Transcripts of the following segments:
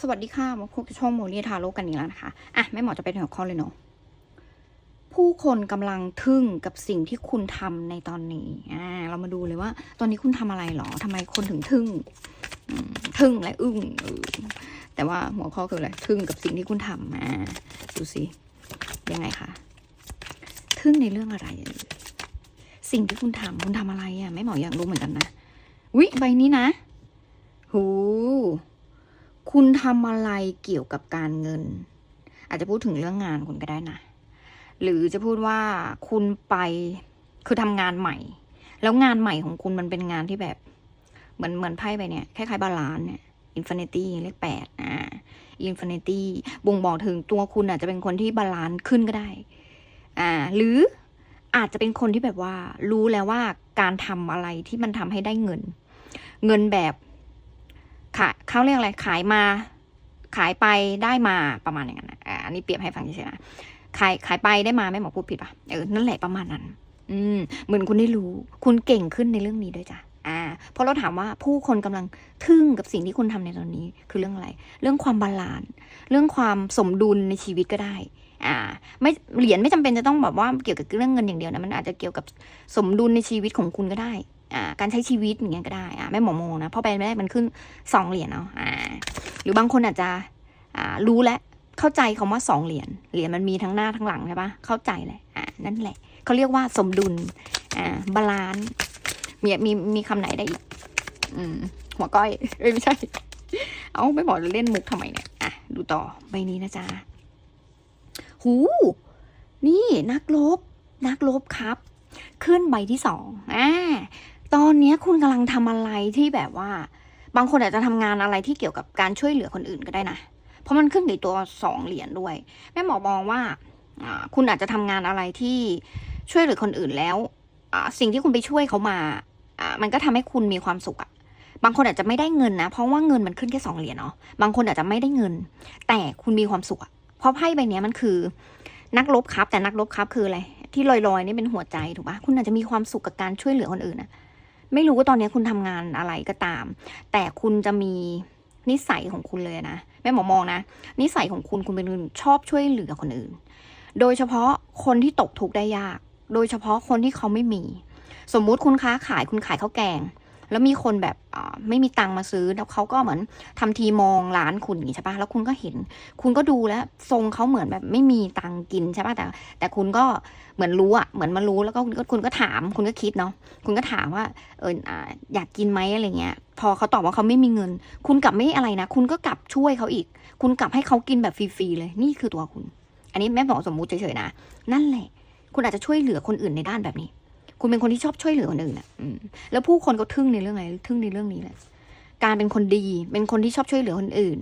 สวัสดีค่ะมาพบกับช่องโมเลียทาโร่กันอีกแล้วนะคะ อะแม่หมอจะไปถึงหัวข้อเลยเนาะผู้คนกำลังทึ่งกับสิ่งที่คุณทำในตอนนี้ อ่า เรามาดูเลยว่า ตอนนี้คุณทำอะไรหรอทำไมคนถึงทึ่งทึ่งและอึ้งแต่ว่าหัวข้อคืออะไรทึ่งกับสิ่งที่คุณทำอ่าดูสิยังไงคะทึ่งในเรื่องอะไร สิ่งที่คุณทำคุณทำอะไรอะแม่หมออยากรู้เหมือนกันนะวิใบนี้นะหู คุณทำอะไรเกี่ยวกับการเงิน อาจจะพูดถึงเรื่องงานคุณก็ได้นะ หรือจะพูดว่าคุณไปคือทำงานใหม่ แล้วงานใหม่ของคุณมันเป็นงานที่แบบ เหมือนเหมือนไพ่ไปเนี่ยคล้ายๆบาลานซ์เนี่ยอินฟินิตี้เลขแปดอ่าอินฟินิตี้บ่งบอกถึงตัวคุณอาจจะเป็นคนที่บาลานซ์ขึ้นก็ได้ อ่า หรืออาจจะเป็นคนที่แบบว่า รู้แล้วว่าการทำอะไรที่มันทำให้ได้เงิน เงินแบบ ขายเขาเรียกอะไรขายมา ขายไปได้มาประมาณอย่างนั้นอ่าอันนี้เปรียบให้ฟังเฉยๆนะขายขายไปได้มาไม่หมอพูดผิดปะเออนั่นแหละประมาณนั้น อืม เหมือนคุณได้รู้ คุณเก่งขึ้นในเรื่องนี้ด้วยจ้ะอ่าเพราะเราถามว่าผู้คนกำลังทึ่งกับสิ่งที่คุณทำในตอนนี้ คือเรื่องอะไร เรื่องความบาลานซ์เรื่องความสมดุลในชีวิตก็ได้อ่าไม่เหรียญไม่จำเป็นจะต้องแบบว่าเกี่ยวกับเรื่องเงินอย่างเดียวนะมันอาจจะเกี่ยวกับสมดุลในชีวิตของคุณก็ได้ การใช้ชีวิตอย่างเงี้ยก็ได้อ่าไม่หมอโมนะเพราะไปไม่ได้มันขึ้นสองเหรียญเนาะอ่าหรือบางคนอาจจะอ่ารู้และเข้าใจคำว่าสองเหรียญเหรียญมันมีทั้งหน้าทั้งหลังใช่ปะเข้าใจเลยอ่านั่นแหละเขาเรียกว่าสมดุลอ่าบาลานซ์มีมีมีคำไหนได้อีกอืมหัวก้อยเอ้ยไม่ใช่ เอาไม่บอกเล่นมุกทำไมเนี่ยอะดูต่อใบนี้นะจ๊ะหูนี่นักลบนักลบครับ ขึ้นใบที่สองอ่า ตอนนี้คุณกำลังทำอะไรที่แบบว่า บางคนอาจจะทำงานอะไรที่เกี่ยวกับการช่วยเหลือคนอื่นก็ได้นะ เพราะมันขึ้นในตัวสองเหรียญด้วย แม่หมอมองว่าคุณอาจจะทำงานอะไรที่ช่วยเหลือคนอื่นแล้วสิ่งที่คุณไปช่วยเขามา มันก็ทำให้คุณมีความสุขอะบางคนอาจจะไม่ได้เงินนะ เพราะว่าเงินมันขึ้นแค่สองเหรียญเนาะ บางคนอาจจะไม่ได้เงิน แต่คุณมีความสุขอะเพราะไพ่ใบนี้มันคือ นักลบครับ แต่นักลบครับคืออะไร ที่ลอยๆนี่เป็นหัวใจถูกปะคุณอาจจะมีความสุขกับการช่วยเหลือคนอื่นนะ ไม่รู้ว่าตอนนี้คุณทำงานอะไรก็ตาม แต่คุณจะมีนิสัยของคุณเลยนะแม่หมอมองนะ นิสัยของคุณคุณเป็นคนชอบช่วยเหลือคนอื่น โดยเฉพาะคนที่ตกทุกข์ได้ยาก โดยเฉพาะคนที่เขาไม่มี สมมุติคุณค้าขายคุณขายข้าวแกง แล้วมีคนแบบไม่มีตังมาซื้อแล้วเขาก็เหมือนทำทีมองร้านคุณอย่างนี้ใช่ปะแล้วคุณก็เห็น คุณก็ดูแล้วทรงเขาเหมือนแบบไม่มีตังกินใช่ปะแต่ แต่คุณก็เหมือนรู้อะเหมือนมารู้แล้วก็คุณก็ถาม คุณก็คิดเนาะคุณก็ถามว่าเอออยากกินไหมอะไรเงี้ย พอเขาตอบว่าเขาไม่มีเงิน คุณกลับไม่อะไรนะคุณก็กลับช่วยเขาอีก คุณกลับให้เขากินแบบฟรีๆเลยนี่คือตัวคุณ อันนี้แม่บอกสมมุติเฉยๆนะนั่นแหละ คุณอาจจะช่วยเหลือคนอื่นในด้านแบบนี้ คุณเป็นคนที่ชอบช่วยเหลือคนอื่นอะแล้วผู้คนก็ทึ่งในเรื่องอะไรทึ่งในเรื่องนี้แหละ การเป็นคนดี เป็นคนที่ชอบช่วยเหลือคนอื่น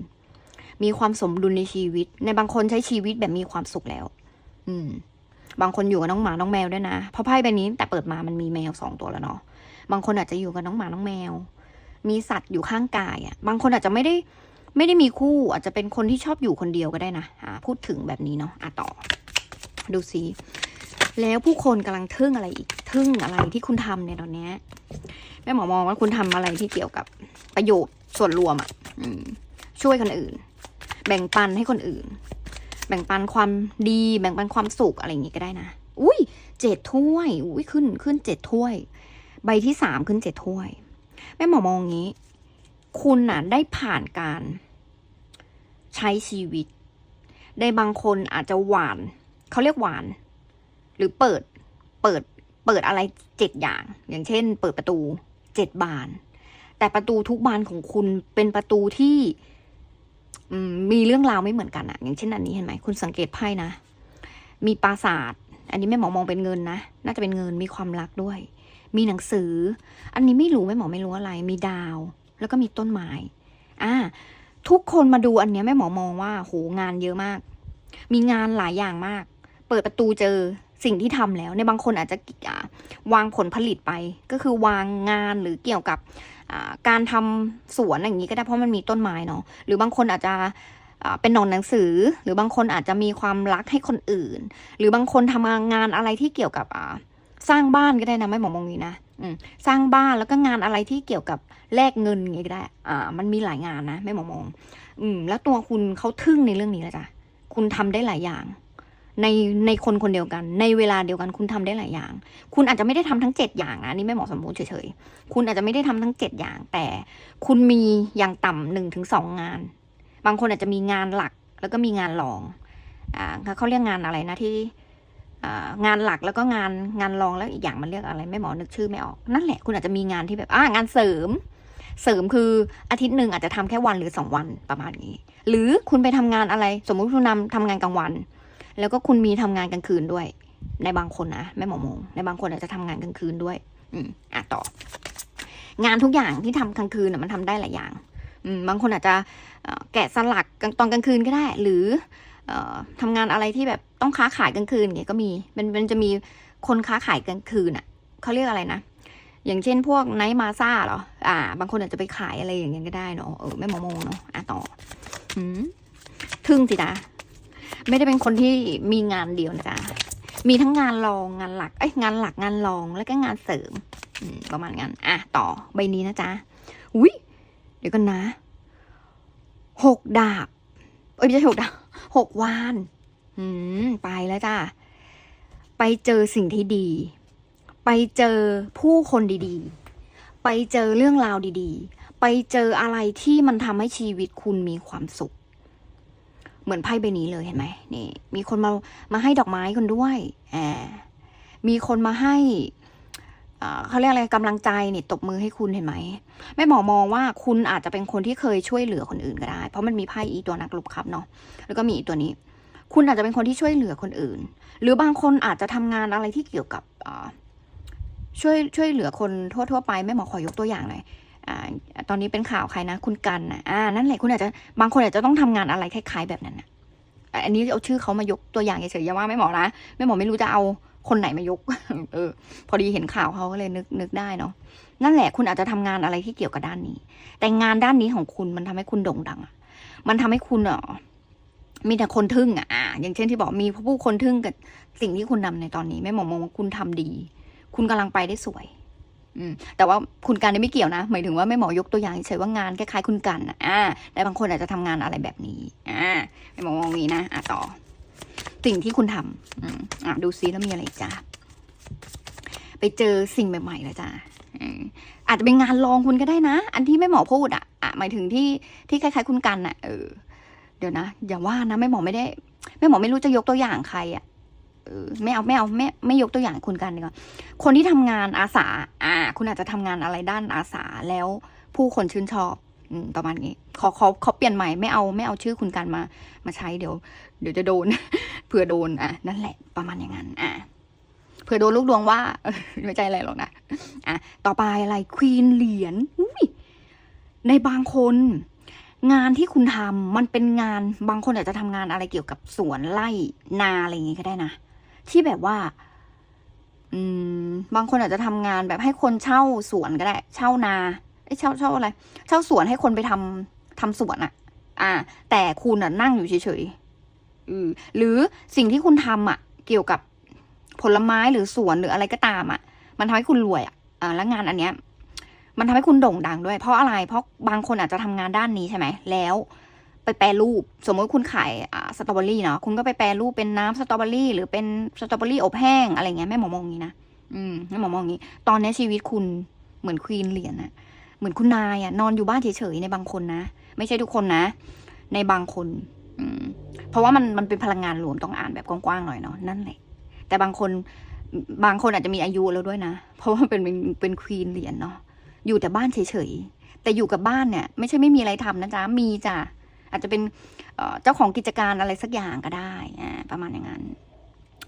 มีความสมดุลในชีวิต ในบางคนใช้ชีวิตแบบมีความสุขแล้ว อืม บางคนอยู่กับน้องหมาน้องแมวด้วยนะ เพราะไพ่ใบนี้แต่เปิดมามันมีแมวสองตัวแล้วเนาะ บางคนอาจจะอยู่กับน้องหมาน้องแมว มีสัตว์อยู่ข้างกายอะ่ะ บางคนอาจจะไม่ได้ ไม่ได้มีคู่ อาจจะเป็นคนที่ชอบอยู่คนเดียวก็ได้นะ อ่า พูดถึงแบบนี้เนาะ อะต่อ ดูซิ แล้วผู้คนกำลังทึ่งอะไรอีกทึ่งอะไรที่คุณทำในตอนนี้แม่หมอมองว่าคุณทำอะไรที่เกี่ยวกับประโยชน์ส่วนรวมอะ่ะช่วยคนอื่น แบ่งปันให้คนอื่น แบ่งปันความดี แบ่งปันความสุขอะไรอย่างงี้ก็ได้นะอุ้ยเจ็ดถ้วย อุ้ยขึ้นขึ้นเจ็ดถ้วย ใบที่สามขึ้นเจ็ดถ้วยแม่หมอมองอย่างนี้ คุณน่ะได้ผ่านการใช้ชีวิต ได้บางคนอาจจะหวาน เขาเรียกหวาน หรือเปิดเปิดเปิดอะไรเจ็ดอย่าง อย่างเช่น เปิดประตูเจ็ดบาน แต่ประตูทุกบานของคุณเป็นประตูที่มมีเรื่องราวไม่เหมือนกันอะอย่างเช่นอันนี้เห็นไหมคุณสังเกตไพ่นะมีปราสาทอันนี้แม่หมอมองเป็นเงินนะน่าจะเป็นเงินมีความรักด้วย มีหนังสือ อันนี้ไม่รู้แม่หมอไม่รู้อะไร มีดาว แล้วก็มีต้นไม้อ่าทุกคนมาดูอันเนี้ยแม่หมอมองว่าโหงานเยอะมาก มีงานหลายอย่างมาก เปิดประตูเจอ สิ่งที่ทำแล้วในบางคนอาจจะวางผลผลิตไป ก็คือวางงานหรือเกี่ยวกับการทำสวนอย่างนี้ก็ได้เพราะมันมีต้นไม้เนาะหรือบางคนอาจจะเป็นหนอนหนังสือ หรือบางคนอาจจะมีความรักให้คนอื่น หรือบางคนทำงานอะไรที่เกี่ยวกับสร้างบ้านก็ได้นะไม่หมอมองนี้นะสร้างบ้านแล้วก็งานอะไรที่เกี่ยวกับแลกเงินอย่างเงี้ก็ได้ อ่า มันมีหลายงานนะไม่หมองมอง อืม แล้วตัวคุณเขาทึ่งในเรื่องนี้แหละจ้ะคุณทำได้หลายอย่าง ในในคนคนเดียวกัน ในเวลาเดียวกันคุณทำได้หลายอย่าง คุณอาจจะไม่ได้ทำทั้งเจ็ดอย่างนะนี่ไม่เหมาะสมมุติเฉยๆคุณอาจจะไม่ได้ทำทั้งเจ็ดอย่าง แต่คุณมีอย่างต่ำหนึ่งถึงสองงาน บางคนอาจจะมีงานหลักแล้วก็มีงานรองอ่าเขาเรียกงานอะไรนะที่องานหลักแล้วก็งานงานรองแล้วอีกอย่างมันเรียกอะไรไม่หมอนึกชื่อไม่ออกนั่นแหละคุณอาจจะมีงานที่แบบอ่างานเสริม เสริมคืออาทิตย์หนึ่งอาจจะทำแค่วันหรือสองวันประมาณนี้ หรือคุณไปทำงานอะไร สมมุติคุณนำทำงานกลางวัน แล้วก็คุณมีทำงานกลางคืนด้วย ในบางคนนะแม่หมอมง ในบางคนอาจจะทำงานกลางคืนด้วย อืมอะต่อ งานทุกอย่างที่ทำกลางคืนน่ะมันทำได้หลายอย่าง อืมบางคนอาจจะแกะสลักตอนกลางคืนก็ได้ หรืออ่อทำงานอะไรที่แบบต้องค้าขายกลางคืนอย่างเงี้ยก็มีมันมันจะมีคนค้าขายกลางคืนอะเขาเรียกอะไรนะอย่างเช่นพวกไนท์มาซาเหรอ อ่า บางคนอาจจะไปขายอะไรอย่างเงี้ยก็ได้เนาะ เออไม่หมอมงเนาะ อะต่อหืมทึ่งสินะ ไม่ได้เป็นคนที่มีงานเดียวนะจ๊ะมีทั้งงานรองงานหลัก เอ้ยงานหลักงานรองแล้วก็งานเสริมประมาณนั้นอะต่อใบนี้นะจ๊ะอุ้ยเดี๋ยวกันนะหกดาบ เอ้ยไม่ใช่หกดาบหกวานอืมไปแล้วจ้าไปเจอสิ่งที่ดี ไปเจอผู้คนดีๆ ไปเจอเรื่องราวดีๆ ไปเจออะไรที่มันทำให้ชีวิตคุณมีความสุข เหมือนไพ่ใบนี้เลยเห็นไหมนี่ มีคนมามาให้ดอกไม้คุณด้วยอมีคนมาให้เขาเรียกอะไรกำลังใจเนี่ยตบมือให้คุณเห็นไหมแม่หมอมองว่าคุณอาจจะเป็นคนที่เคยช่วยเหลือคนอื่นก็ได้ เพราะมันมีไพ่อีตัวนักลบครับเนาะแล้วก็มีอีตัวนี้ คุณอาจจะเป็นคนที่ช่วยเหลือคนอื่น หรือบางคนอาจจะทำงานอะไรที่เกี่ยวกับช่วยช่วยเหลือคนทั่ว ๆ ไปแม่หมอขอยกตัวอย่างหน่อย ตอนนี้เป็นข่าวใครนะ คุณกันนะอ่านั่นแหละคุณอาจจะบางคนอาจจะต้องทำงานอะไรคล้ายๆแบบนั้นนะอะอันนี้เอาชื่อเขามายกตัวอย่างเฉยๆอย่าว่าแม่หมอนะแม่หมอไม่รู้จะเอาคนไหนมายก เออ พอดีเห็นข่าวเขาก็เลยนึกนึกได้เนาะนั่นแหละคุณอาจจะทำงานอะไรที่เกี่ยวกับด้านนี้ แต่งานด้านนี้ของคุณมันทำให้คุณโด่งดังอะมันทำให้คุณเออมีแต่คนทึ่งอะอย่างเช่นที่บอกมีผู้คนทึ่งกับสิ่งที่คุณทำในตอนนี้แม่หมอมองว่าคุณทำดี คุณกำลังไปได้สวย แต่ว่าคุณการนี่ไม่เกี่ยวนะ หมายถึงว่าแม่หมอยกตัวอย่างเฉยว่างานคล้ายๆคุณกันอะอ่าแต่บางคนอาจจะทำงานอะไรแบบนี้อ่าแม่หมอมองนี้นะอะต่อ สิ่งที่คุณทำอืมอะดูซิแล้วมีอะไรจ้าไปเจอสิ่งใหม่ๆแล้วจ้าอาจจะเป็นงานรองคุณก็ได้นะ อันที่แม่หมอพูดอะอะหมายถึงที่ที่คล้ายๆคุณกันอะเออเดี๋ยวนะ อย่าว่านะแม่หมอไม่ได้แม่หมอไม่รู้จะยกตัวอย่างใครอะ เออไม่เอาไม่เอาไม่ไม่ยกตัวอย่างคุณกันดีกว่าคนที่ทำงานอาสา อ่า คุณอาจจะทำงานอะไรด้านอาสาแล้วผู้คนชื่นชอบอืมประมาณนี้ขอขอขอเปลี่ยนใหม่ไม่เอาไม่เอาชื่อคุณกันมา มาใช้เดี๋ยว เดี๋ยวจะโดน เผื่อโดนอะนั่นแหละประมาณอย่างนั้น อะเผื่อโดนลูกดวงว่าไม่ใช่อะไรหรอกนะอะต่อไปอะไรควีนเหรียญอุ้ยในบางคน งานที่คุณทำมันเป็นงานบางคนอาจจะทำงานอะไรเกี่ยวกับสวนไร่นาอะไรอย่างงี้ก็ได้นะ ที่แบบว่า อืม บางคนอาจจะทำงานแบบให้คนเช่าสวนก็ได้ เช่านาเอ้ยเช่าเช่าอะไร เช่าสวนให้คนไปทำทำสวนอะอ่า แต่คุณอะนั่งอยู่เฉยๆอือหรือสิ่งที่คุณทำอะเกี่ยวกับผลไม้หรือสวนหรืออะไรก็ตามอะมันทำให้คุณรวยอะอ่าแล้วงานอันเนี้ย มันทำให้คุณโด่งดังด้วย เพราะอะไร เพราะบางคนอาจจะทำงานด้านนี้ใช่ไหมแล้ว ไปแปรรูป สมมติคุณขายอ่าสตรอเบอรี่เนาะคุณก็ไปแปรรูปเป็นน้ำสตรอเบอรี่หรือเป็นสตรอเบอรี่อบแห้งอะไรเงี้ยแม่หมอมองอย่างนี้นะอืมแม่หมอมองอย่างนี้ ตอนนี้ชีวิตคุณเหมือนควีนเหรียญอะเหมือนคุณนายอะนอนอยู่บ้านเฉยๆในบางคนนะ ไม่ใช่ทุกคนนะ ในบางคน อืม เพราะว่ามันมันเป็นพลังงานรวมต้องอ่านแบบกว้างๆหน่อยเนาะนั่นแหละแต่บางคนบางคนอาจจะมีอายุแล้วด้วยนะ เพราะว่าเป็นเป็นควีนเหรียญเนาะอยู่แต่บ้านเฉยๆแต่อยู่กับบ้านเนี่ย ไม่ใช่ไม่มีอะไรทำนะจ๊ะมีจ้ะ อาจจะเป็นเจ้าของกิจการอะไรสักอย่างก็ได้ประมาณอย่างนั้น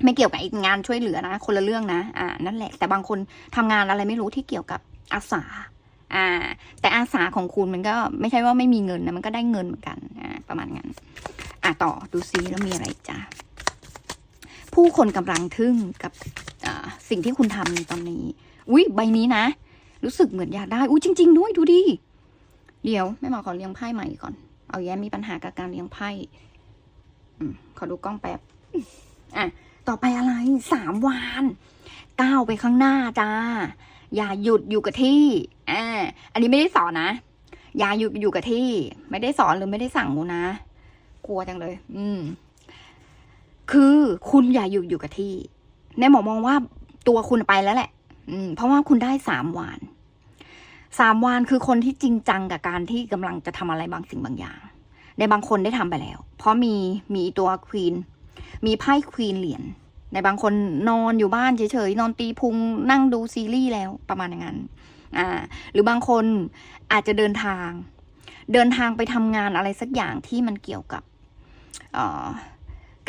ไม่เกี่ยวกับงานช่วยเหลือนะ คนละเรื่องนะอ่านั่นแหละ แต่บางคนทำงานอะไรไม่รู้ที่เกี่ยวกับอาสาอ่า แต่อาสาของคุณมันก็ไม่ใช่ว่าไม่มีเงินนะมันก็ได้เงินเหมือนกันอ่าประมาณนั้นอะต่อดูซิแล้วมีอะไรจ้ะผู้คนกำลังทึ่งกับอ่าสิ่งที่คุณทำในตอนนี้ อุ้ยใบนี้นะ รู้สึกเหมือนอยากได้ อุ้ยจริง ๆ ด้วยดูดิเดี๋ยวแม่หมอขอเลี้ยงไพ่ใหม่ก่อน เอาแย้มีปัญหากับการเลี้ยงไพ่ขอดูกล้องแป๊บ อะ ต่อไปอะไร สามวาน ก้าวไปข้างหน้าจ้า อย่าหยุดอยู่กับที่ อ่า อันนี้ไม่ได้สอนนะ อย่าหยุดอยู่กับที่ ไม่ได้สอนหรือไม่ได้สั่งกูนะ กลัวจังเลย อืม คือคุณอย่าหยุดอยู่กับที่ในหมอมองว่าตัวคุณไปแล้วแหละ อืม เพราะว่าคุณได้สามวาน สามวานคือคนที่จริงจังกับการที่กำลังจะทำอะไรบางสิ่งบางอย่าง ในบางคนได้ทำไปแล้ว เพราะมีมีตัวควีนมีไพ่ควีนเหรียญในบางคนนอนอยู่บ้านเฉยๆนอนตีพุงนั่งดูซีรีส์แล้วประมาณอย่างนั้นอ่าหรือบางคนอาจจะเดินทาง เดินทางไปทำงานอะไรสักอย่างที่มันเกี่ยวกับออ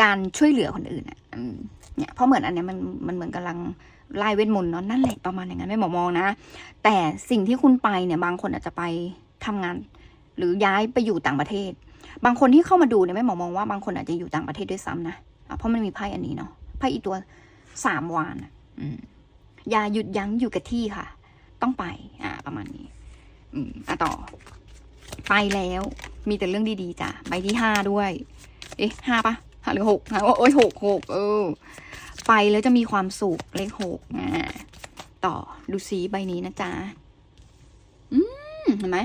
การช่วยเหลือคนอื่นอะเนี่ยเพราะเหมือนอันเนี้ยมันมันเหมือนกำลัง ไล่เวทมนต์เนาะนั่นแหละประมาณอย่างนั้นไม่หมอมองนะ แต่สิ่งที่คุณไปเนี่ยบางคนอาจจะไปทำงาน หรือย้ายไปอยู่ต่างประเทศ บางคนที่เข้ามาดูเนี่ยไม่หมอมองว่าบางคนอาจจะอยู่ต่างประเทศด้วยซ้ำนะเพราะมันมีไพ่อันนี้เนาะไพ่อีตัวสามวานอืมอย่าหยุดยั้งอยู่กับที่ค่ะ ต้องไป อ่า ประมาณนี้ อืมอะต่อ ไปแล้ว มีแต่เรื่องดีๆจ้ะใบที่ห้าด้วย เอ๊ะห้าปะห้าหรือหกฮะโอ้ยหกหกเออ ไปแล้วจะมีความสุขเลขหกอ่าต่อดูซีใบนี้นะจ๊ะ อืมเห็นไหม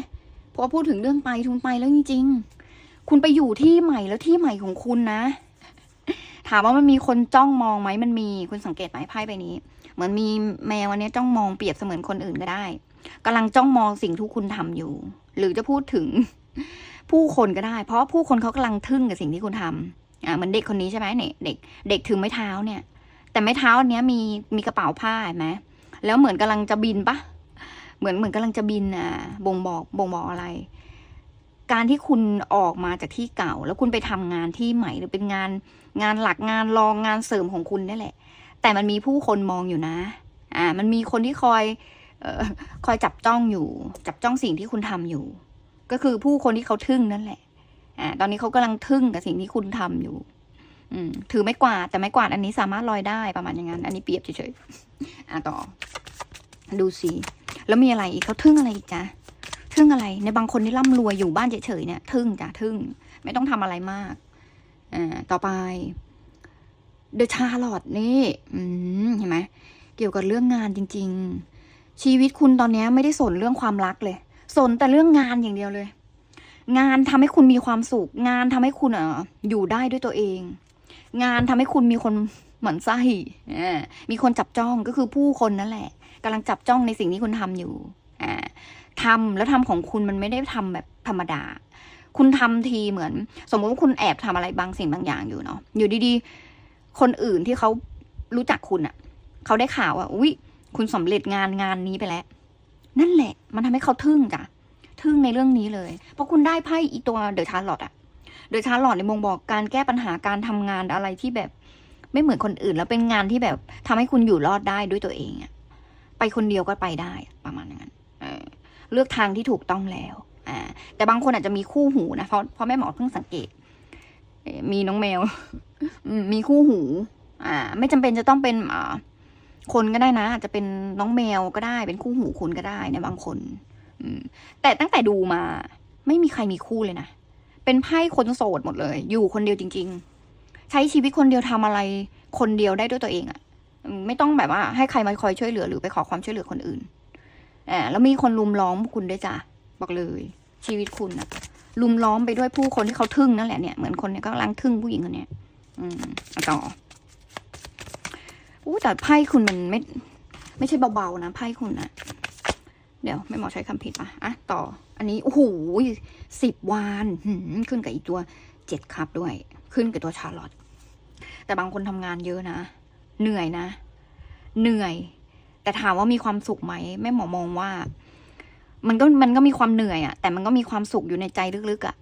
พอพูดถึงเรื่องไปทุนไปแล้วจริง ๆ คุณไปอยู่ที่ใหม่แล้วที่ใหม่ของคุณนะ ถามว่ามันมีคนจ้องมองไหมมันมีคุณสังเกตไหมไพ่ใบนี้ เหมือนมีแมวอันนี้จ้องมองเปรียบเสมือนคนอื่นก็ได้กำลังจ้องมองสิ่งที่คุณทำอยู่ หรือจะพูดถึงผู้คนก็ได้ เพราะผู้คนเขากำลังทึ่งกับสิ่งที่คุณทำอ่าเหมือนเด็กคนนี้ใช่ไหมเนี่ยเด็ก เด็กถือไม้เท้าเนี่ย แต่ไม้เท้าอันเนี้ยมีมีกระเป๋าผ้าเห็นไหมแล้วเหมือนกำลังจะบินปะเหมือนเหมือนกำลังจะบินอะบ่งบอกบ่งบอกอะไร การที่คุณออกมาจากที่เก่า แล้วคุณไปทำงานที่ใหม่หรือเป็นงานงานหลักงานรองงานเสริมของคุณนี่แหละ แต่มันมีผู้คนมองอยู่นะ อ่า มันมีคนที่คอยออคอยจับจ้องอยู่ จับจ้องสิ่งที่คุณทำอยู่ ก็คือผู้คนที่เขาทึ่งนั่นแหละอ่าตอนนี้เขากำลังทึ่งกับสิ่งที่คุณทำอยู่ อืมถือไม้กวาดแต่ไม้กวาดอันนี้สามารถลอยได้ประมาณอย่างนั้น อันนี้เปรียบเฉยๆอ่าต่อ ดูสิแล้วมีอะไรอีกเขาทึ่งอะไรอีกจ๊ะทึ่งอะไร ในบางคนที่ร่ำรวยอยู่บ้านเฉยๆเนี่ยทึ่งจ้ะทึ่ง ไม่ต้องทำอะไรมากอ่าต่อไปเดอะชาลอตนี่อืมเห็นไหมเกี่ยวกับเรื่องงานจริง ๆ ชีวิตคุณตอนนี้ไม่ได้สนเรื่องความรักเลย สนแต่เรื่องงานอย่างเดียวเลย งานทำให้คุณมีความสุข งานทำให้คุณเอ่ออยู่ได้ด้วยตัวเอง งานทำให้คุณมีคนเหมือนไส้อ่มีคนจับจ้องก็คือผู้คนนั่นแหละกำลังจับจ้องในสิ่งที่คุณทำอยู่อ่าทำแล้วทำของคุณมันไม่ได้ทำแบบธรรมดา คุณทำทีเหมือน สมมติว่าคุณแอบทำอะไรบางสิ่งบางอย่างอยู่เนาะอยู่ดีๆ คนอื่นที่เขารู้จักคุณอะ่ะ เขาได้ข่าวว่าอุ้ยคุณสำเร็จงานงานนี้ไปแล้ว นั่นแหละ มันทำให้เขาทึ่งจ้ะทึ่งในเรื่องนี้เลย เพราะคุณได้ไพ่อีตัวเดอะชาร์ลอตอะ เดอะชาร์ลอตในมงบอกการแก้ปัญหาการทำงานอะไรที่แบบไม่เหมือนคนอื่น แล้วเป็นงานที่แบบทำให้คุณอยู่รอดได้ด้วยตัวเองอะไปคนเดียวก็ไปได้ประมาณนั้นเเลือกทางที่ถูกต้องแล้วอ่าแต่บางคนอาจจะมีคู่หูนะเพราะเพราะแม่หมอเพิ่งสังเกตมีน้องแมวมีคู่หู อ่า ไม่จำเป็นจะต้องเป็นอ่าคนก็ได้นะอาจจะเป็นน้องแมวก็ได้เป็นคู่หูคุณก็ได้ในบางคน อืมแต่ตั้งแต่ดูมา ไม่มีใครมีคู่เลยนะ เป็นไพ่คนโสดหมดเลย อยู่คนเดียวจริง ๆ ใช้ชีวิตคนเดียวทำอะไร คนเดียวได้ด้วยตัวเองอะ่ะไม่ต้องแบบว่า ให้ใครมาคอยช่วยเหลือหรือไปขอความช่วยเหลือคนอื่นอ่าแล้วมีคนลุมล้อมคุณด้วยจ้ะบอกเลย ชีวิตคุณอะลุมล้อมไปด้วยผู้คนที่เขาทึ่งนั่นแหละเนี่ยเหมือนคนเนี้ยก็กำลังทึ่งผู้หญิงคนเนี้ยอืมเอต่ออู้แต่ไพ่คุณมันไม่ ไม่ใช่เบาๆนะไพ่คุณนะ เดี๋ยวไม่หมอใช้คำผิดปะอะต่อ อันนี้โอ้โหสิบวานขึ้นกับอีกตัวเจ็ดครับด้วย ขึ้นกับตัวชาร์ลอตแต่บางคนทำงานเยอะนะ เหนื่อยนะ เหนื่อย แต่ถามว่ามีความสุขไหมแม่หมอมองว่า มันก็มันก็มีความเหนื่อยอะแต่มันก็มีความสุขอยู่ในใจลึกๆอะ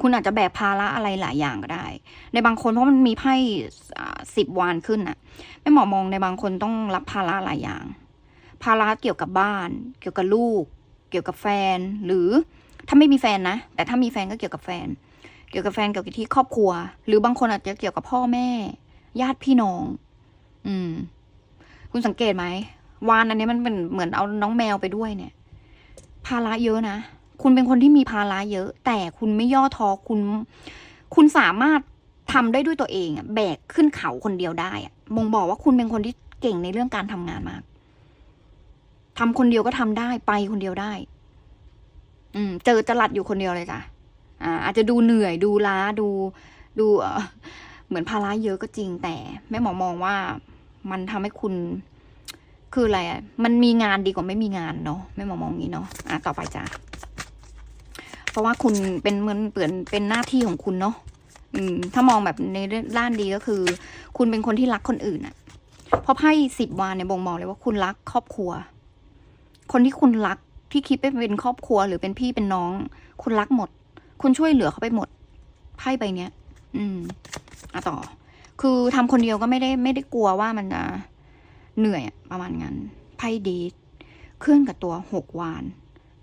คุณอาจจะแบกภาระอะไรหลายอย่างก็ได้ ในบางคนเพราะมันมีไพ่สิบวานขึ้นอะแม่หมอมองในบางคนต้องรับภาระหลายอย่าง ภาระเกี่ยวกับบ้าน เกี่ยวกับลูก เกี่ยวกับแฟน หรือถ้าไม่มีแฟนนะ แต่ถ้ามีแฟนก็เกี่ยวกับแฟน เกี่ยวกับแฟนเกี่ยวกับที่ครอบครัว หรือบางคนอาจจะเกี่ยวกับพ่อแม่ ญาติพี่น้อง อืม คุณสังเกตไหมวานอันนี้มันเป็นเหมือนเอาน้องแมวไปด้วยเนี่ย ภาระเยอะนะคุณเป็นคนที่มีภาระเยอะ แต่คุณไม่ย่อท้อคุณ คุณสามารถทำได้ด้วยตัวเองอะแบกขึ้นเขาคนเดียวได้อะมงบอกว่าคุณเป็นคนที่เก่งในเรื่องการทำงานมาก ทำคนเดียวก็ทำได้ไปคนเดียวได้ อืม เจอจลัดอยู่คนเดียวเลยจ้ะอ่า อาจจะดูเหนื่อยดูล้าดูดูเออเหมือนภาระเยอะก็จริงแต่แม่หมอมองว่ามันทำให้คุณ คืออะไรอะมันมีงานดีกว่าไม่มีงานเนาะแม่หมอมองงี้เนาะอะต่อไปจ้ะเพราะว่าคุณเป็นเหมือนเปลี่ยนเป็นหน้าที่ของคุณเนาะอืม ถ้ามองแบบในด้านดีก็คือ คุณเป็นคนที่รักคนอื่นอะเพราะไพ่สิบวานเนี่ยบ่งบอกเลยว่าคุณรักครอบครัว คนที่คุณรักที่คิดเป็นครอบครัวหรือเป็นพี่เป็นน้อง คุณรักหมด คุณช่วยเหลือเขาไปหมดไพ่ใบเนี้ย อืมอะต่อ คือทำคนเดียวก็ไม่ได้ไม่ได้กลัวว่ามันจะเหนื่อยประมาณนั้นไพ่เดทขึ้นกับตัวหกวาน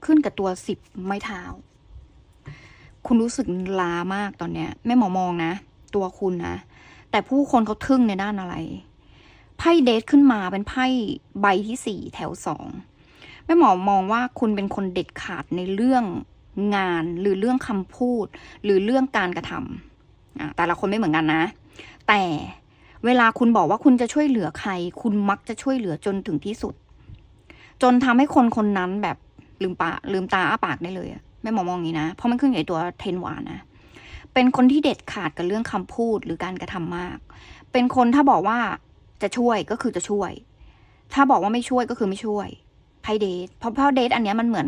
ขึ้นกับตัวสิบไม้เท้า คุณรู้สึกล้ามากตอนเนี้ยแม่หมอมองนะ ตัวคุณนะ แต่ผู้คนเขาทึ่งในด้านอะไร ไพ่เดทขึ้นมาเป็นไพ่ใบที่สี่แถวสอง แม่หมอมองว่าคุณเป็นคนเด็ดขาดในเรื่องงานหรือเรื่องคำพูด หรือเรื่องการกระทำอะแต่ละคนไม่เหมือนกันนะ แต่เวลาคุณบอกว่าคุณจะช่วยเหลือใคร คุณมักจะช่วยเหลือจนถึงที่สุด จนทำให้คนคนนั้นแบบลืมปาลืมตาอ้าปากได้เลยแม่หมอมองอย่างนี้นะ เพราะมันขึ้นอยู่ในตัวเทนวานะ เป็นคนที่เด็ดขาดกับเรื่องคำพูดหรือการกระทำมาก เป็นคนถ้าบอกว่าจะช่วยก็คือจะช่วย ถ้าบอกว่าไม่ช่วยก็คือไม่ช่วย ไพ่เดทเพราะเพราะเดทอันเนี้ยมันเหมือน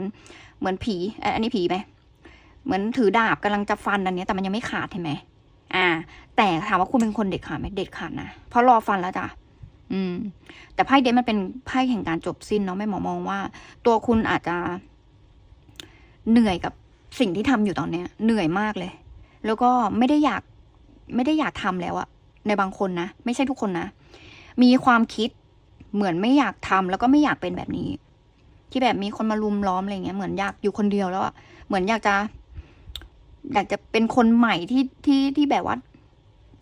เหมือนผี อันนี้ผีไหมเหมือนถือดาบกำลังจะฟันอันเนี้ยแต่มันยังไม่ขาดเห็นไหมอ่า แต่ถามว่าคุณเป็นคนเด็ดขาดไหมเด็ดขาดนะเพราะรอฟันแล้วจ้ะอืม แต่ไพ่เดทมันเป็นไพ่แห่งการจบสิ้นเนาะแม่หมอมองว่า ตัวคุณอาจจะ เหนื่อยกับสิ่งที่ทำอยู่ตอนเนี้ย เหนื่อยมากเลย แล้วก็ไม่ได้อยากไม่ได้อยากทำแล้วอะในบางคนนะ ไม่ใช่ทุกคนนะ มีความคิดเหมือนไม่อยากทำแล้วก็ไม่อยากเป็นแบบนี้ ที่แบบมีคนมารุมล้อมอะไรเงี้ยเหมือนอยากอยู่คนเดียวแล้วอะเหมือนอยากจะ อยากจะเป็นคนใหม่ที่ที่ที่แบบว่า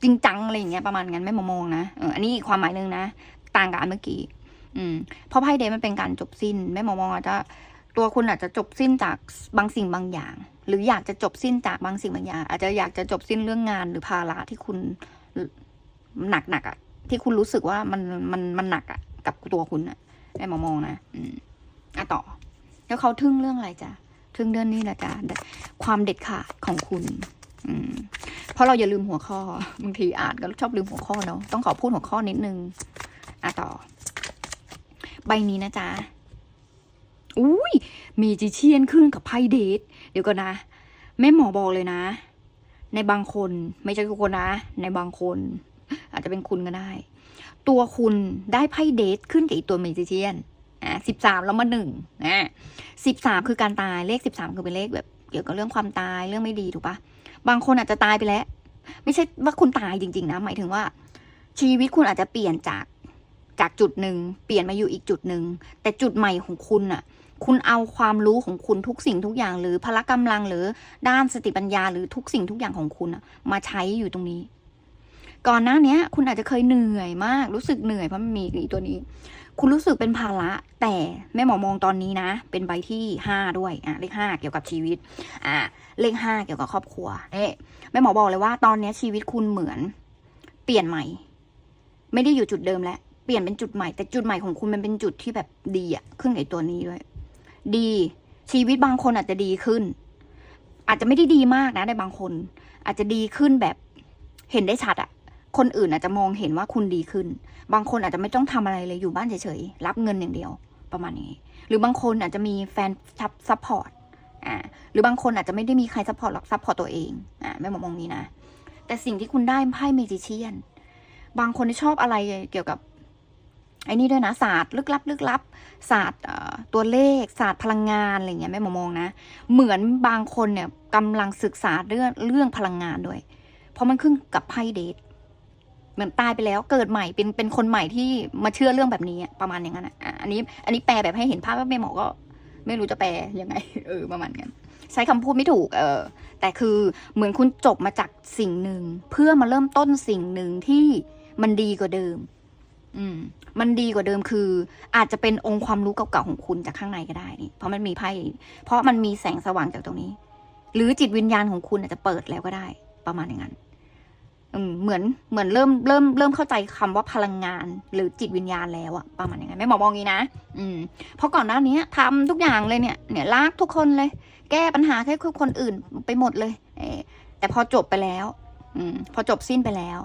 จริงจังอะไรอย่างเงี้ยประมาณนั้นไม่มามองนะเอออันนี้อีกความหมายหนึ่งนะต่างกับอันเมื่อกี้อืมเพราะไพ่เดย์มันเป็นการจบสิ้นไม่มองอาจจะตัวคุณอาจจะจบสิ้นจากบางสิ่งบางอย่าง หรืออยากจะจบสิ้นจากบางสิ่งบางอย่าง อาจจะอยากจะจบสิ้นเรื่องงานหรือภาระที่คุณหนักหนักอะที่คุณรู้สึกว่ามันมันมันหนักอะกับตัวคุณอะได้มามองนะ อืม อะต่อ แล้วเขาทึ่งเรื่องอะไรจ้ะทึ่งเรื่องนี้แหละจ้ะความเด็ดขาดของคุณอืมเพราะเราอย่าลืมหัวข้อบางทีอ่านก็ชอบลืมหัวข้อเนาะต้องขอพูดหัวข้อนิดนึงอะต่อ ใบนี้นะจ๊ะอุ้ยมีจิเชียนขึ้นกับไพ่เดทเดี๋ยวก่อนนะแม่หมอบอกเลยนะ ในบางคนไม่ใช่ทุกคนนะ ในบางคน อาจจะเป็นคุณก็ได้ ตัวคุณได้ไพ่เดทขึ้นกับอีตัวเมจิเชียน อะสิบสามแล้วมาหนึ่งอะสิบสามคือการตายเลขสิบสามคือเป็นเลขแบบ เกี่ยวกับเรื่องความตายเรื่องไม่ดีถูกปะบางคนอาจจะตายไปแล้ว ไม่ใช่ว่าคุณตายจริง ๆ นะ หมายถึงว่า ชีวิตคุณอาจจะเปลี่ยนจากจากจุดหนึ่งเปลี่ยนมาอยู่อีกจุดหนึ่งแต่จุดใหม่ของคุณน่ะคุณเอาความรู้ของคุณทุกสิ่งทุกอย่าง หรือพละกำลังหรือด้านสติปัญญาหรือทุกสิ่งทุกอย่างของคุณมาใช้อยู่ตรงนี้ ก่อนหน้าเนี้ยคุณอาจจะเคยเหนื่อยมาก รู้สึกเหนื่อยเพราะมันมีตัวนี้ คุณรู้สึกเป็นภาระ แต่แม่หมอมองตอนนี้นะ เป็นใบที่ห้าด้วยอะเลขห้าเกี่ยวกับชีวิตอะเลขห้าเกี่ยวกับครอบครัวเอ๊ะแม่หมอบอกเลยว่าตอนนี้ชีวิตคุณเหมือน เปลี่ยนใหม่ ไม่ได้อยู่จุดเดิมแล้วเปลี่ยนเป็นจุดใหม่แต่จุดใหม่ของคุณมันเป็นจุดที่แบบดีอะขึ้นกับไอตัวนี้ด้วย ดีชีวิตบางคนอาจจะดีขึ้น อาจจะไม่ได้ดีมากนะในบางคน อาจจะดีขึ้นแบบเห็นได้ชัดอะ คนอื่นอาจจะมองเห็นว่าคุณดีขึ้น บางคนอาจจะไม่ต้องทำอะไรเลยอยู่บ้านเฉยๆ รับเงินอย่างเดียวประมาณนี้ หรือบางคนอาจจะมีแฟนซับซัพพอร์ตอ่าหรือบางคนอาจจะไม่ได้มีใครซัพพอร์ตหรอกซัพพอร์ตตัวเองอ่าไม่มองนี้นะ แต่สิ่งที่คุณได้ไพ่เมจิเชียน บางคนที่ชอบอะไรเกี่ยวกับไอ้นี่ด้วยนะศาสตร์ลึกลับลึกลับศาสตร์ตัวเลขศาสตร์พลังงานอะไรเงี้ยแม่หมอมองนะ เหมือนบางคนเนี่ยกำลังศึกษาเรื่องเรื่องพลังงานด้วย เพราะมันขึ้นกับไพ่เดท เหมือนตายไปแล้วเกิดใหม่เป็นเป็นคนใหม่ที่มาเชื่อเรื่องแบบนี้ประมาณอย่างนั้นอะอันนี้ อันนี้แปลแบบให้เห็นภาพว่าแม่หมอก็ ไม่รู้จะแปลยังไง เออประมาณนั้นใช้คำพูดไม่ถูก เออ แต่คือเหมือนคุณจบมาจากสิ่งหนึ่ง เพื่อมาเริ่มต้นสิ่งหนึ่งที่มันดีกว่าเดิม อืม มันดีกว่าเดิมคือ อาจจะเป็นองค์ความรู้เก่าๆของคุณจากข้างในก็ได้นี่ เพราะมันมีไพ่เพราะมันมีแสงสว่างจากตรงนี้ หรือจิตวิญญาณของคุณอาจจะเปิดแล้วก็ได้ ประมาณอย่างนั้น เหมือนเหมือนเริ่มเริ่มเริ่มเข้าใจคำว่าพลังงาน หรือจิตวิญญาณแล้วอะประมาณอย่างนั้นไม่หมอมองงี้นะอืมเพราะก่อนหน้านี้ทำทุกอย่างเลยเนี่ยเนี่ยรักทุกคนเลย แก้ปัญหาให้คนอื่นไปหมดเลยเอแต่พอจบไปแล้ว อืมพอจบสิ้นไปแล้ว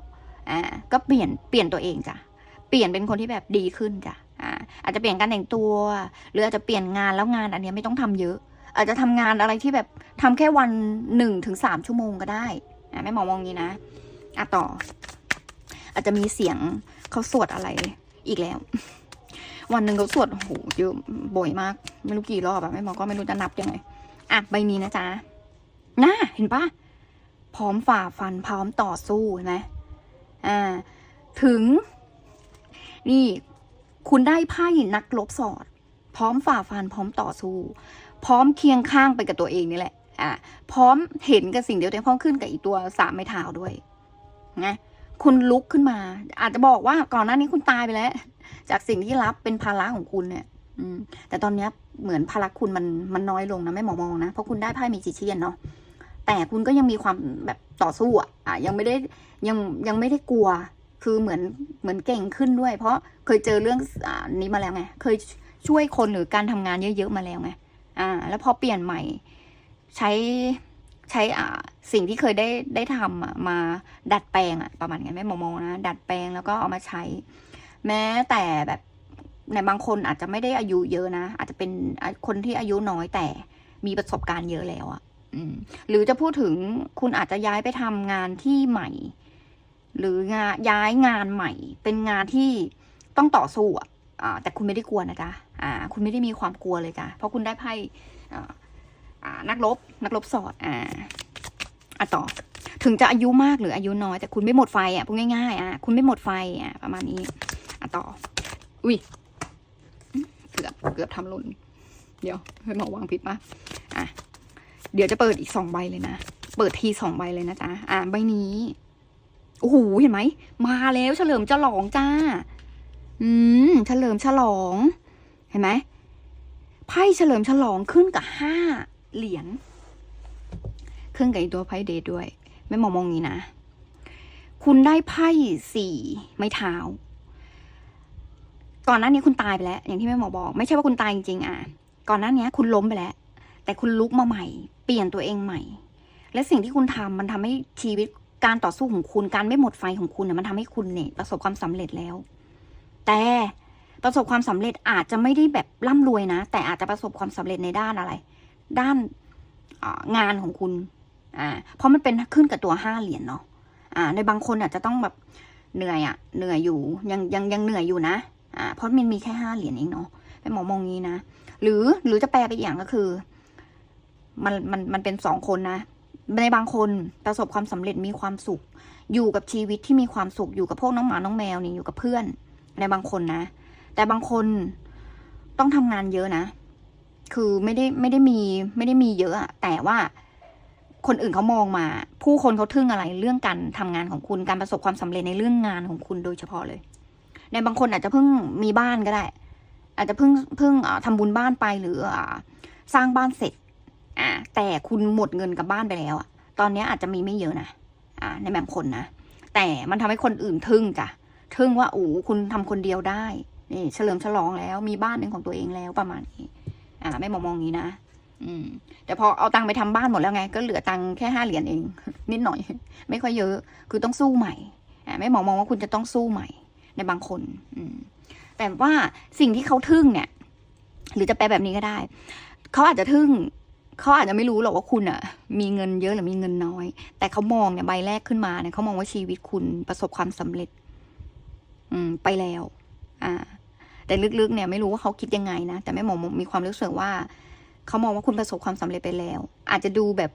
อ่าก็เปลี่ยนเปลี่ยนตัวเองจ้ะเปลี่ยนเป็นคนที่แบบดีขึ้นจ้ะอ่าอาจจะเปลี่ยนการแต่งตัว หรืออาจจะเปลี่ยนงานแล้วงานอันนี้ไม่ต้องทำเยอะ อาจจะทำงานอะไรที่แบบทำแค่วันหนึ่งถึงสามชั่วโมงก็ได้อ่าไม่หมอมองงี้นะ อะต่อ อาจจะมีเสียงเขาสวดอะไรอีกแล้ว วันหนึ่งเขาสวดโอ้โหเยอะบ่อยมาก ไม่รู้กี่รอบอะไม่หมอก็ไม่รู้จะนับยังไงอะใบนี้นะจ๊ะน่าเห็นปะพร้อมฝ่าฟันพร้อมต่อสู้เห็นไหมอ่า ถึง นี่ คุณได้ไพ่นักลบสอด พร้อมฝ่าฟันพร้อมต่อสู้ พร้อมเคียงข้างไปกับตัวเองนี่แหละ อ่า พร้อมเห็นกับสิ่งเดียวกันพร้อมขึ้นกับอีตัวสามไม้เท้าด้วย นะคุณลุกขึ้นมา อาจจะบอกว่าก่อนหน้านี้คุณตายไปแล้ว จากสิ่งที่รับเป็นภาระของคุณเนี่ย อืม แต่ตอนเนี้ยเหมือนภาระคุณมันมันน้อยลงนะไม่หมอมองนะเพราะคุณได้ไพ่มีจิเชียนเนาะแต่คุณก็ยังมีความแบบต่อสู้อะอะยังไม่ได้ยังยังไม่ได้กลัว คือเหมือนเหมือนเก่งขึ้นด้วย เพราะเคยเจอเรื่องอ่านี้มาแล้วไงเคยช่วยคนหรือการทำงานเยอะๆมาแล้วไงอ่า แล้วพอเปลี่ยนใหม่ ใช้ ใช้อ่าสิ่งที่เคยได้ได้ทำอะมาดัดแปลงอะประมาณนี้ไม่หมอมองนะดัดแปลงแล้วก็เอามาใช้ แม้แต่แบบในบางคนอาจจะไม่ได้อายุเยอะนะ อาจจะเป็นคนที่อายุน้อยแต่มีประสบการณ์เยอะแล้วอะ่ะอืมหรือจะพูดถึงคุณอาจจะย้ายไปทำงานที่ใหม่ หรืองานย้ายงานใหม่ เป็นงานที่ต้องต่อสู้อะอ่าแต่คุณไม่ได้กลัวนะจ๊ะอ่า คุณไม่ได้มีความกลัวเลยจ้ะเพราะคุณได้ไพ่ นักรบนักรบสอดอ่าอะต่อ ถึงจะอายุมากหรืออายุน้อย แต่คุณไม่หมดไฟอะพูดง่ายๆอะคุณไม่หมดไฟอะประมาณนี้อะต่อ อุ้ยเกือบเกือบทำหล่นเดี๋ยวให้หมอวางผิดปะอะเดี๋ยวจะเปิดอีกสองใบเลยนะ เปิดทีสองใบเลยนะจ๊ะ อะใบนี้ โอ้โห เห็นไหม มาแล้วเฉลิมฉลองจ้า อืม เฉลิมฉลอง เห็นไหม ไพ่เฉลิมฉลองขึ้นกับห้า เหรียญขึ้นกับอีตัวไพ่เดทด้วย ไม่มองมองงี้นะ คุณได้ไพ่สี่ไม้เท้า ก่อนหน้านี้คุณตายไปแล้ว อย่างที่แม่หมอบอก ไม่ใช่ว่าคุณตายจริงๆอะ ก่อนหน้านี้คุณล้มไปแล้ว แต่คุณลุกมาใหม่ เปลี่ยนตัวเองใหม่ และสิ่งที่คุณทำมันทำให้ชีวิตการต่อสู้ของคุณ การไม่หมดไฟของคุณน่ะมันทำให้คุณเนี่ยประสบความสำเร็จแล้ว แต่ประสบความสำเร็จอาจจะไม่ได้แบบร่ำรวยนะ แต่อาจจะประสบความสำเร็จในด้านอะไร ด้านงานของคุณอ่าเพราะมันเป็นขึ้นกับตัวห้าเหรียญเนาะอ่า ในบางคนอาจจะต้องแบบเหนื่อยอะเหนื่อยอยู่ยังยังยังเหนื่อยอยู่นะอ่าเพราะมันมีแค่ห้าเหรียญเองเนาะเป็นหมอมองงี้นะหรือหรือจะแปลไปอีกอย่างก็คือ มันมันมันเป็นสองคนนะในบางคนประสบความสำเร็จมีความสุข อยู่กับชีวิตที่มีความสุขอยู่กับพวกน้องหมาน้องแมวนี่อยู่กับเพื่อน ในบางคนนะ แต่บางคนต้องทำงานเยอะนะ คือไม่ได้ไม่ได้มีไม่ได้มีเยอะอะแต่ว่าคนอื่นเขามองมา ผู้คนเขาทึ่งอะไรเรื่องการทำงานของคุณการประสบความสำเร็จในเรื่องงานของคุณโดยเฉพาะเลยในบางคนอาจจะเพิ่งมีบ้านก็ได้ อาจจะเพิ่งเพิ่งอ่าทำบุญบ้านไปหรืออสร้างบ้านเสร็จอ่าแต่คุณหมดเงินกับบ้านไปแล้วอะตอนนี้อาจจะมีไม่เยอะนะอ่าในบางคนนะแต่มันทำให้คนอื่นทึ่งจ้ะทึ่งว่าโอ้คุณทำคนเดียวได้นี่เฉลิมฉลองแล้วมีบ้านเป็นของตัวเองแล้วประมาณนี้ อ่าไม่มองมองอย่างนี้นะอืมแต่พอเอาตังค์ไปทำบ้านหมดแล้วไง ก็เหลือตังค์แค่ห้าเหรียญเอง นิดหน่อย ไม่ค่อยเยอะ คือต้องสู้ใหม่อ่าไม่มองมองว่าคุณจะต้องสู้ใหม่ ในบางคน อืมแต่ว่าสิ่งที่เขาทึ่งเนี่ย หรือจะแปลแบบนี้ก็ได้ เขาอาจจะทึ่งเขาอาจจะไม่รู้หรอกว่าคุณอะมีเงินเยอะหรือมีเงินน้อย แต่เขามองเนี่ยใบแรกขึ้นมาเนี่ยเขามองว่าชีวิตคุณประสบความสำเร็จ อืม ไปแล้ว อ่า แต่ลึกๆเนี่ยไม่รู้ว่าเขาคิดยังไงนะ แต่แม่หมอมีความรู้สึกว่าเขามองว่าคุณประสบความสำเร็จไปแล้ว อาจจะดูแบบ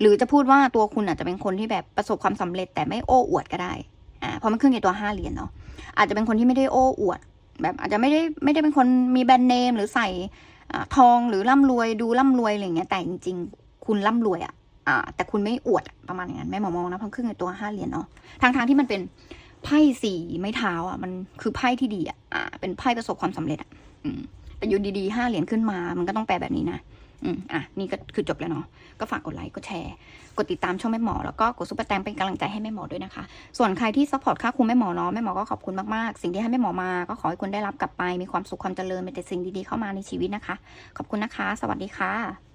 หรือจะพูดว่าตัวคุณอาจจะเป็นคนที่แบบประสบความสำเร็จ แต่ไม่โอ้อวดก็ได้อ่าเพราะมันขึ้นในตัวห้าเหรียญเนาะอาจจะเป็นคนที่ไม่ได้โอ้อวด แบบอาจจะไม่ได้ไม่ได้เป็นคนมีแบรนด์เนมหรือใส่ทองหรือร่ำรวยดูร่ำรวยอะไรอย่างเงี้ยแต่จริง ๆ คุณร่ำรวยอะอ่าแต่คุณไม่อวดประมาณอย่างนั้นแม่หมอมองนะเพราะขึ้นในตัวห้าเหรียญเนาะทางทางๆที่มันเป็น ไพ่สี่ไม้เท้าอะ มันคือไพ่ที่ดีอะอ่า เป็นไพ่ประสบความสำเร็จอะ อืมแต่อยู่ดีๆห้าเหรียญขึ้นมา มันก็ต้องแปลแบบนี้นะอืมอะนี่ก็คือจบแล้วเนาะก็ฝากกดไลค์กดแชร์กดติดตามช่องแม่หมอ แล้วก็กดซุปเปอร์แตงเป็นกำลังใจให้แม่หมอด้วยนะคะ ส่วนใครที่ซัพพอร์ตค่าครูแม่หมอเนาะแม่หมอก็ขอบคุณมากๆ สิ่งที่ให้แม่หมอมาก็ขอให้คุณได้รับกลับไปมีความสุขความเจริญมีแต่สิ่งดีๆเข้ามาในชีวิตนะคะ ขอบคุณนะคะ สวัสดีค่ะ